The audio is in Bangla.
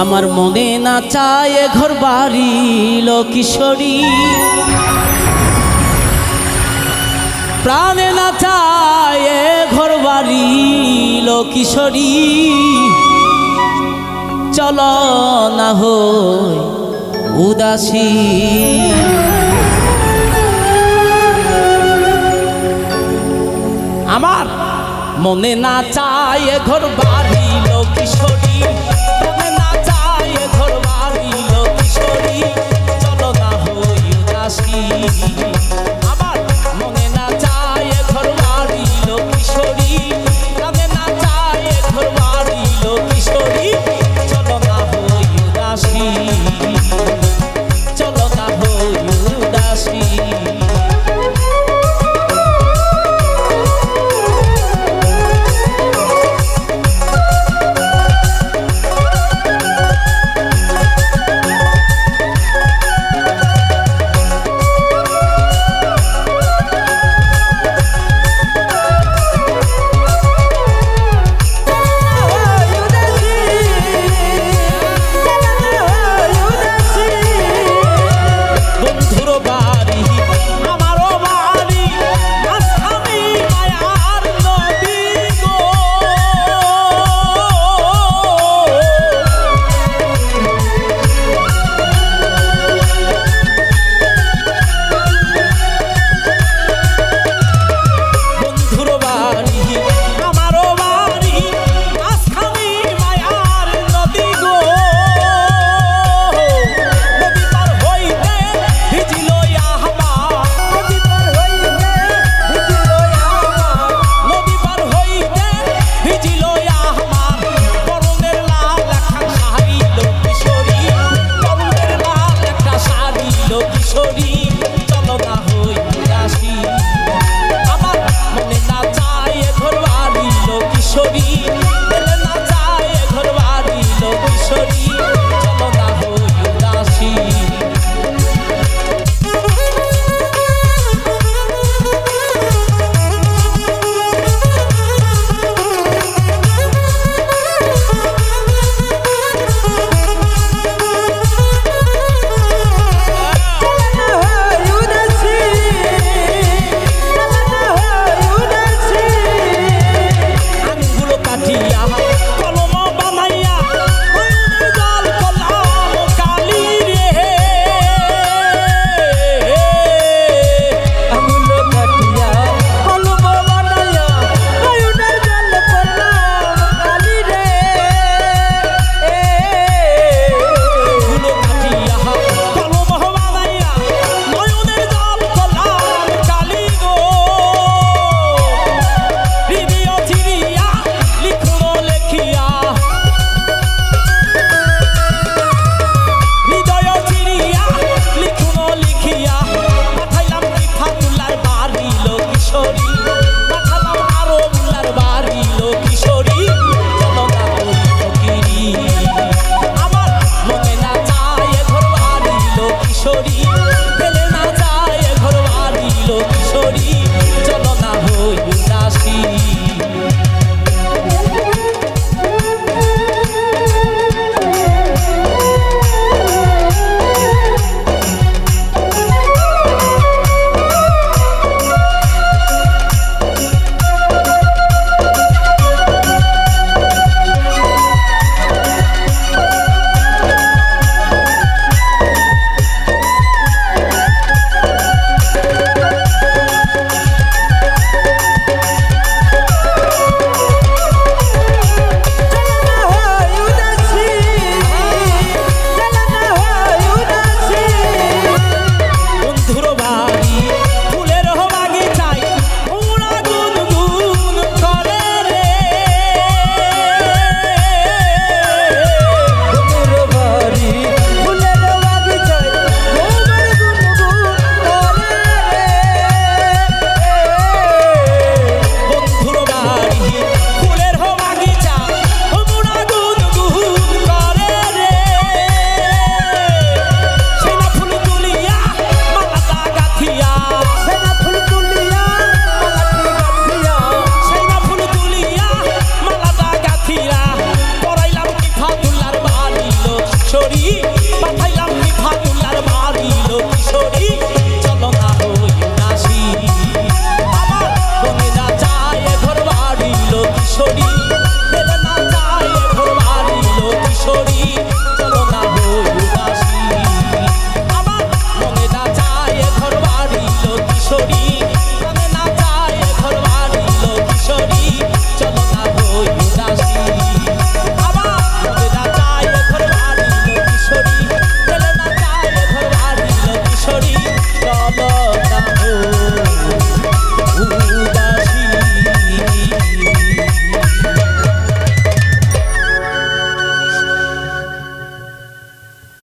আমার মনে না চায় ঘর বাড়ি কিশোরী প্রাণে না চায় ঘর বাড়ি কিশোরী চল না হই উদাসী। আমার মনে না চায় ঘর বাড়ি